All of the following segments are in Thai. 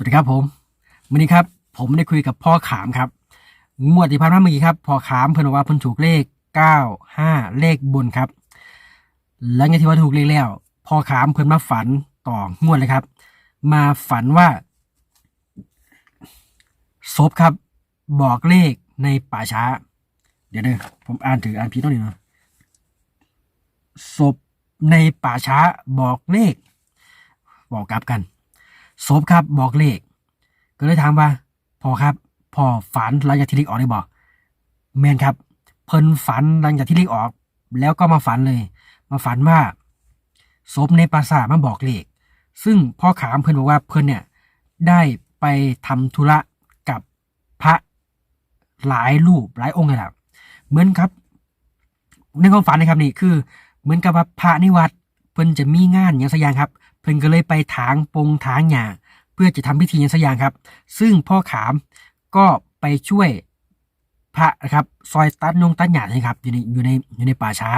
วัสดีครับผมวันนี้ครับ ผมได้คุยกับพ่อขามครับ งวดที่ผ่านมาเมื่อกี้ครับพ่อขามเพิ่นบอกว่าเพิ่นถูกเลขเก้าห้าเลขบนครับหลังจากที่ว่าถูกเลขแล้วพ่อขามเพิ่นมาฝันต่องวดเลยครับ มาฝันว่าศพครับ บอกเลขในป่าช้า เดี๋ยวเด้อผมอ่านถืออ่านผิดต้องนี่นะศพในป่าช้าบอกเลข บอกกลับกัน ศพครับบอกเลข ก็เลยถามว่าพ่อครับพ่อฝันหลังจากที่เลขออกได้บอกแมนครับ เพิ่นฝันหลังจากที่เลขออก แล้วก็มาฝันเลย มาฝันว่าศพในปราสาทมาบอกเลข ซึ่งพ่อขามเพิ่นบอกว่าเพิ่นเนี่ยได้ไปทำธุระกับพระหลายรูปหลายองค์เลยล่ะเหมือนครับในความฝันนะครับนี่คือ เหมือนกับว่าพระนิวัดเพิ่นจะมีงานอย่างสักอย่างครับ เพิ่นก็เลยไปถางปงถางหญ้าเพื่อจะทำพิธีอย่างสักอย่างครับ ซึ่งพ่อขามก็ไปช่วยพระนะครับ ซอยตัดนงตัดหญ้านะครับอยู่ในอยู่ในอยู่ในป่าช้า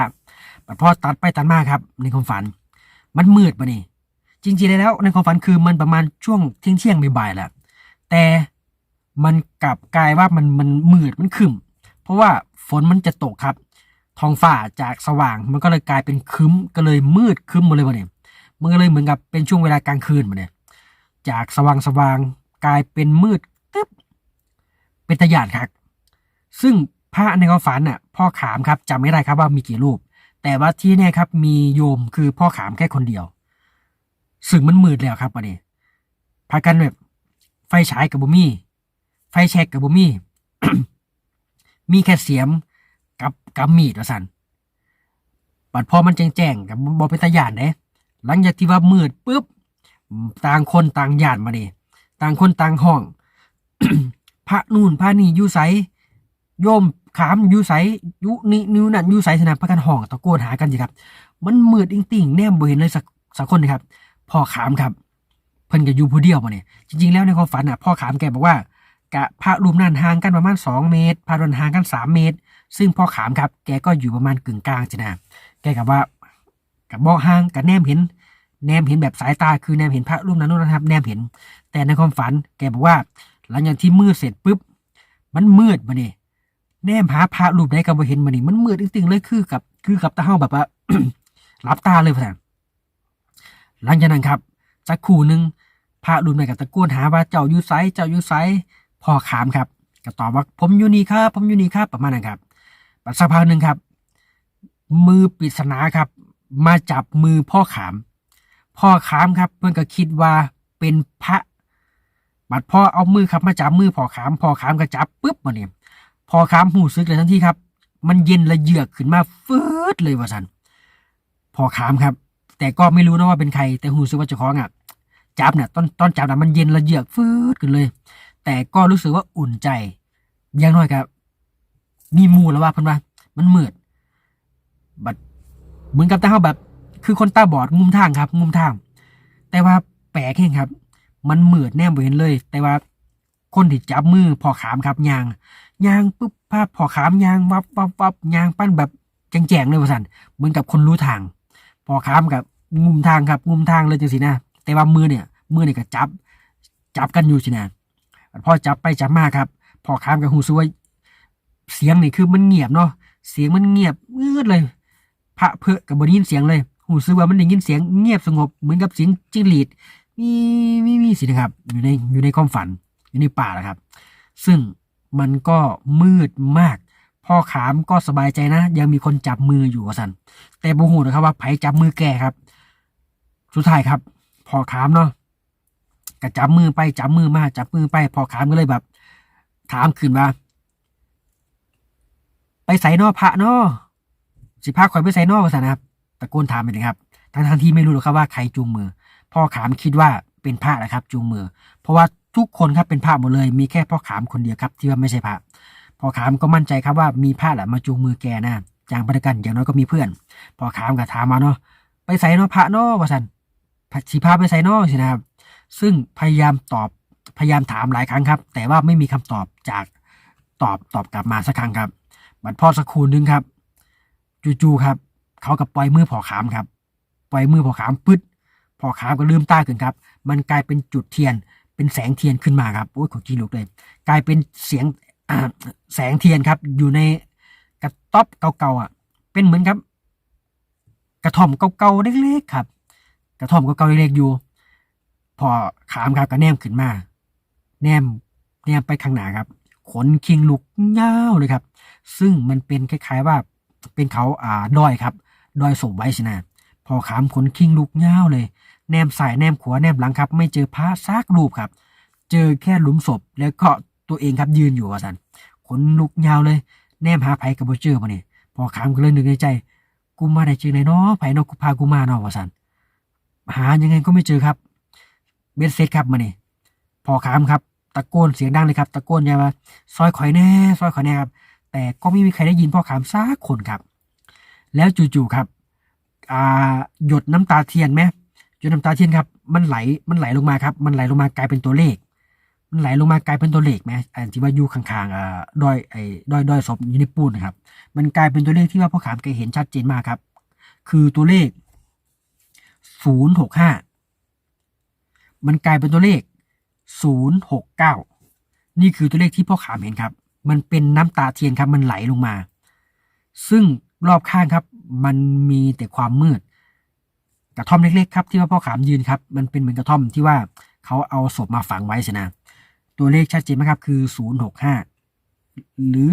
แต่พ่อตัดไปตัดมาครับ ในความฝัน มันมืดปะนี่จริงๆแล้วในความฝันคือมันประมาณช่วงเที่ยงเที่ยงบ่ายๆแหละแต่มันกลับกลายว่ามันมันมืดมันครึมเพราะว่าฝนมันจะตกครับท้องฟ้าจากสว่างมันก็เลยกลายเป็นคึ้มก็เลยมืดคึ้มหมดเลยวะเนี่ย มันก็เลยเหมือนกับเป็นช่วงเวลากลางคืนมาเนี่ย จากสว่างสว่างกลายเป็นมืดตึ๊บเป็นตะหยานครับซึ่งพระในความฝันน่ะพ่อขามครับจำไม่ได้ครับว่ามีกี่รูป แต่ว่าที่แน่ครับมีโยมคือพ่อขามแค่คนเดียว ซึ่งมันมืดแล้วครับวันนี้พากันแบบไฟฉายกับบุมี่ไฟแช็กกับบุมี่มีแค่เสียมกับกับมีดว่าสันปัดพอมันแจ้งๆกับบอเป็นตาหยานเด้ หลังจากที่ว่ามืดปุ๊บต่างคนต่างหยานมาดิต่างคนต่างห้อง พระนู่นพระนี่อยู่ไสโยมขามอยู่ไสยุนี่นิ้วนั่นอยู่ไสสนะพระกันห้องตะโกนหากันสิครับ มันมืดอิงติ่งแนมบ่เห็นเลยสักสักคนนะครับพ่อขามครับ เพิ่นก็อยู่ผู้เดียวมาเนี่ยจริง ๆแล้วในความฝันอะพ่อขามแกบอกว่ากะพระรูปนั้นห่างกันประมาณสองเมตรพระรนั้นห่างกันสามเมตร ซึ่งพ่อขามครับ แกก็อยู่ประมาณกึ่งกลางจ้ะนะแกกับว่า กับบอห่างกับแนมเห็น แนมเห็นแบบสายตาคือแนมเห็นพระรูปนั้นนู่นนะครับ แนมเห็น แต่ในความฝันแกบอกว่า หลังจากที่มืดเสร็จปุ๊บ มันมืดมาเนี่ยแนมหาพระรูปใดก็บ่เห็นมาเนี่ยมันมืดจริงๆเลยคือกับ คือกับตาเฮาแบบว่าหลับตาเลยพ่อท่านหลังจากนั้นครับสักครู่หนึ่งพระรูปนั้นก็ตะโกนหาว่าเจ้าอยู่ไสเจ้าอยู่ไสพ่อขามครับก็ตอบว่าผมอยู่นี่ครับ ผมอยู่นี่ครับประมาณนั้นครับสักพักหนึ่งครับ มือปริศนาครับ มาจับมือพ่อขาม พ่อขามครับเพื่อนก็คิดว่าเป็นพระ บัดพ่อเอามือครับมาจับมือพ่อขามพ่อขามก็จับปุ๊บมาเนี่ยพ่อขามหูซึกเลยทันทีครับ มันเย็นและเยือกขึ้นมาฟืดเลยว่าสันพ่อขามครับ แต่ก็ไม่รู้นะว่าเป็นใคร แต่หูซึกว่าเจ้าของอะจับเนี่ยตอนตอนจับน่ะมันเย็นและเยือกฟืดขึ้นเลย แต่ก็รู้สึกว่าอุ่นใจอยังน้อยครับมีมูแล้วว่าเพิ่นว่ามันมืดบัด เหมือนกับตาเฮาแบบ คือคนตาบอดงุมทางครับงุมทาง แต่ว่าแปลกแห่งครับ มันเหมือดแนมบ่เห็นเลย แต่ว่าคนที่จับมือพอขามครับยางยางปุ๊บภาพพอขามยางวับวับวับยางปั้นแบบแจงๆเลยว่าสันเหมือนกับคนรู้ทาง พอขามกับงุมทางครับงุมทางเลยจังสินะแต่ว่ามือเนี่ยมือเนี่ยก็จับ จับกันอยู่สินะพอจับไปจับมาครับ พอขามกับหูซวยเสียงนี่คือมันเงียบเนาะเสียงมันเงียบเงืดเลย พระเพอกับบได้ยินเสียงเลยหูซื้อว่ามันได้ยินเสียงเงียบสงบเหมือนกับเสียงจิ้งหรีดมีมีมีสินะครับ อยู่ในอยู่ในความฝันอยู่ในป่าแหละครับ ซึ่งมันก็มืดมาก พ่อขามก็สบายใจนะ ยังมีคนจับมืออยู่สันแต่บูหูนะครับว่าไผจับมือแกครับสุดท้ายครับพ่อขามเนาะก็จับมือไปจับมือมาจับมือไปพ่อขามก็เลยแบบ ถามขึ้นว่าไปใส่นอพระนอ สิพาข่อยไปใส่นอว่านนะครับตะโกนถามไปเลยครับทั้งทที่ไม่รู้หรอกครับว่าใครจูงมือ พ่อขามคิดว่าเป็นพระนะครับ จูงมือ เพราะว่าทุกคนครับเป็นพระหมดเลย มีแค่พ่อขามคนเดียวครับที่ว่าไม่ใช่พระพ่อขามก็มั่นใจครับว่ามีพระแหละมาจูงมือแกนะจางประกันอย่างน้อยก็มีเพื่อนพ่อขามก็ถามมาเนาะไปใส่นอพระนอว่าสันสิพาไปใส่นอสินะครับ ซึ่งพยายามตอบพยายามถามหลายครั้งครับ แต่ว่าไม่มีคำตอบจากตอบตอบกลับมาสักครั้งครับบัดพ่อสักครู่นึงครับ จู่ๆครับ เขากับปล่อยมือผอขามครับ ปล่อยมือผอขามปึ๊ดผอขามก็ลืมตาขึ้นครับ มันกลายเป็นจุดเทียน เป็นแสงเทียนขึ้นมาครับโอ้ยขนขี้ลุกเลย กลายเป็นเสียงแสงเทียนครับ อยู่ในกระต๊อบเก่าๆอะ เป็นเหมือนครับ กระท่อมเก่าๆเล็กๆครับ กระท่อมเก่าๆเล็กๆอยู่พอขามครับก็แนมขึ้นมา แนมแนมไปข้างหน้าครับ ขนคิงลุกยาวเลยครับ ซึ่งมันเป็นคล้ายๆว่า เป็นเขาอ่าดอยครับดอยสมไว้สินะพอขามขนคิงลุกยาเลย แนมสายแนมขวาแนมหลังครับ ไม่เจอพระซากรูปครับ เจอแค่หลุมศพแล้วก็ตัวเองครับยืนอยู่ว่าสันขนลุกยาเลย แนมหาไผกับโบเจอร์มาเนี่ยพอขามก็เลยนึกในใจ กูมาได้เจอไหนเนาะไผเนาะกูพากูมาเนาะว่าสันหายังไงก็ไม่เจอครับ เบสเซตครับมาเนี่ยพอขามครับ ตะโกนเสียงดังเลยครับ ตะโกนยาว่าซอยข่อยแน่ซอยข่อยแน่ครับ แต่ก็ไม่มีใครได้ยินพ่อขามซักคนครับ แล้วจู่ๆครับหยดน้ำตาเทียนไหมหยดน้ำตาเทียนครับ มันไหลมันไหลลงมาครับ มันไหลลงมากลายเป็นตัวเลข มันไหลลงมากลายเป็นตัวเลขไหมอันที่ว่าอยู่ข้างๆอ่าดอยไอ้ดอยดอยศพอยู่ในปูนนครับ มันกลายเป็นตัวเลขที่ว่าพ่อขามแกเห็นชัดเจนมากครับ คือตัวเลขศูนย์หกห้ามันกลายเป็นตัวเลขศูนย์หกเก้านี่คือตัวเลขที่พ่อขามเห็นครับ มันเป็นน้ำตาเทียนครับมันไหลลงมา ซึ่งรอบข้างครับ มันมีแต่ความมืด กระท่อมเล็ก ๆ ครับ ที่ว่าพ่อขามยืนครับ มันเป็นเหมือนกระท่อมที่ว่าเขาเอาศพมาฝังไว้สินะตัวเลขชัดเจนไหมครับ คือ 065 หรือ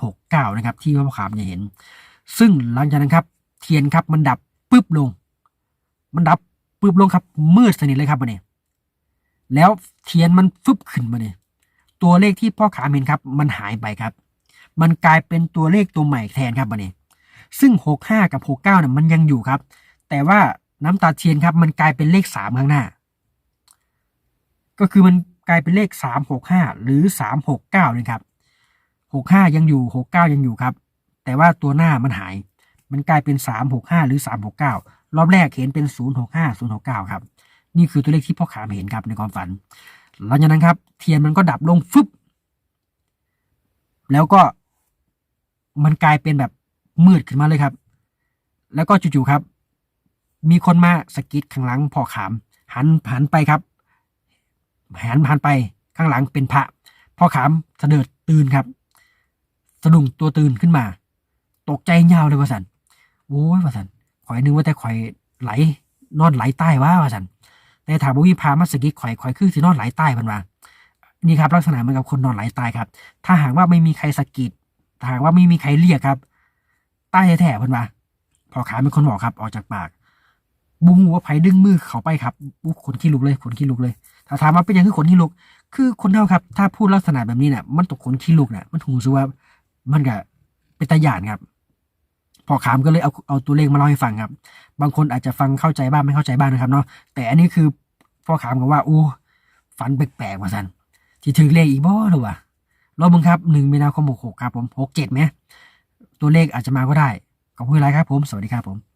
069 นะครับ ที่พ่อขามจะเห็น ซึ่งหลังจากนั้นครับ เทียนครับมันดับปึ๊บลง มันดับปึ๊บลงครับ มืดสนิทเลยครับมาเนี่ยแล้วเทียนมันฟึบขึ้นมาเนี่ย ตัวเลขที่พ่อขามเห็นครับ มันหายไปครับ มันกลายเป็นตัวเลขตัวใหม่แทนครับมาเนี่ยซึ่ง 65 กับ 69เนี่ยมันยังอยู่ครับ แต่ว่าน้ำตาเทียนครับ มันกลายเป็นเลข3ข้างหน้า ก็คือมันกลายเป็นเลข 365 หรือ 369เลยครับ65 ยังอยู่ 69 ยังอยู่ครับ แต่ว่าตัวหน้ามันหาย มันกลายเป็น 365 หรือ 369 รอบแรกเห็นเป็น 065 069 ครับ นี่คือตัวเลขที่พ่อขามเห็นครับในความฝัน หลังจากนั้นครับ เทียนมันก็ดับลงฟึบแล้วก็มันกลายเป็นแบบมืดขึ้นมาเลยครับ แล้วก็จู่ๆครับ มีคนมาสกิดข้างหลังพ่อขาม หันหันไปครับหันหันไปข้างหลังเป็นพระพ่อขามเสด็จตื่นครับ สะดุ้งตัวตื่นขึ้นมา ตกใจยาเลยว่าสันโอ้ยว่าสันข่อยนึกว่าแต่ข่อยไหลนอนไหลใต้ว่าว่าสัน แต่ถามว่าวิพามาสกิดข่อยข่อยคือสินอนไหลใต้พันว่านี่ครับลักษณะเหมือนกับคนนอนไหลใต้ครับ ถ้าหากว่าไม่มีใครสะกิดถ้าหากว่าไม่มีใครเรียกครับ ใต้แท้ๆเพิ่นว่าพอขาเป็นคนบอกครับ ออกจากปาก บุ้งว่าไผดึงมือเขาไปครับอู้ขนขี้ลุกเลยขนขี้ลุกเลย ถ้าถามว่าเป็นยังคือขนขี้ลุก คือคนเท่าครับ ถ้าพูดลักษณะแบบนี้เนี่ยมันตกขนขี้ลุกเนี่ยมันถูกสึว่ามันก็เป็นตาหยานครับ พอขามก็เลยเอาเอาตัวเลขมาเล่าให้ฟังครับ บางคนอาจจะฟังเข้าใจบ้างไม่เข้าใจบ้างนะครับเนาะแต่อันนี้คือพ่อขามกับว่าอู้ฝันแปลกๆว่าสันที่ถึงเลขอีกบ่หรือวะรอบมึงครับหนึ่งมีนาคมหกหกครับผมหกเจ็ดไหมตัวเลขอาจจะมาก็ได้ขอบคุณหลายครับผม สวัสดีครับผม